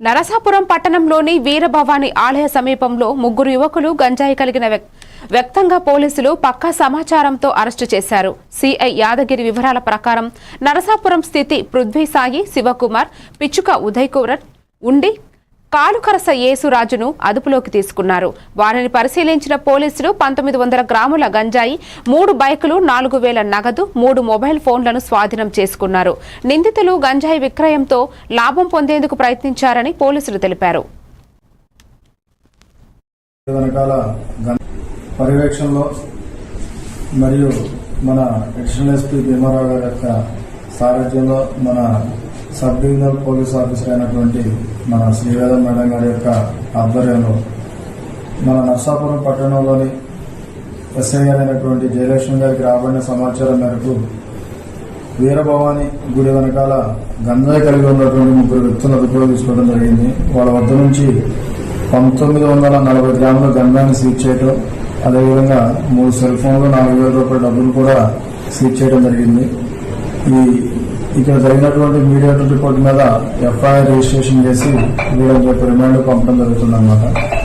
నరసాపురం పట్టణంలోని వీరభవాని ఆలయ సమీపంలో ముగ్గురు యువకులు గంజాయి కలిగిన వ్యక్- వ్యక్తంగా పోలీసులు పక్కా సమాచారంతో అరెస్టు చేశారు. సిఐ యాదగిరి వివరాల ప్రకారం నరసాపురం స్థితి పృథ్వీసాయి శివకుమార్ పిచ్చుక ఉదయ్ కుమార్ ఉండి కాలుకరస యేసురాజును అదుపులోకి తీసుకున్నారు. వారిని పరిశీలించిన పోలీసులు పంతొమ్మిది వందల గ్రాముల గంజాయి మూడు బైకులు నాలుగు వేల నగదు మూడు మొబైల్ ఫోన్లను స్వాధీనం చేసుకున్నారు. నిందితులు గంజాయి విక్రయంతో లాభం పొందేందుకు ప్రయత్నించారని పోలీసులు తెలిపారు. పర్యవేక్షణలో మరియు మన ఎడిషనల్ ఎస్పీ భీమారావు గారి యొక్క సారథ్యంలో మన సబ్ డివిజనల్ పోలీస్ ఆఫీసర్ అయినటువంటి మన శ్రీవేద మేడం గారి యొక్క ఆధ్వర్యంలో మన నర్సాపురం పట్టణంలోని ఎస్ఐ అయినటువంటి జయలక్ష్మి గారికి రాబడిన సమాచారం మేరకు వీరభవాని గుడి వెనకాల గంజాయి కలిగి ఉన్నటువంటి ముగ్గురు వ్యక్తులను అదుపులో తీసుకోవడం జరిగింది. వాళ్ళ వద్ద నుంచి పంతొమ్మిది వందల నలభై గ్రాముల గంజాయిని సీజ్ చేయడం అదేవిధంగా మూడు సెల్ ఫోన్లు నాలుగు వేల రూపాయల డబ్బులు కూడా సీజ్ చేయడం జరిగింది. ఈ ఇక్కడ జరిగినటువంటి మీడియా రిపోర్ట్ మీద ఎఫ్ఐఆర్ రిజిస్ట్రేషన్ చేసి వీళ్ళని చెప్పి రిమాండ్ పంపడం జరుగుతుంది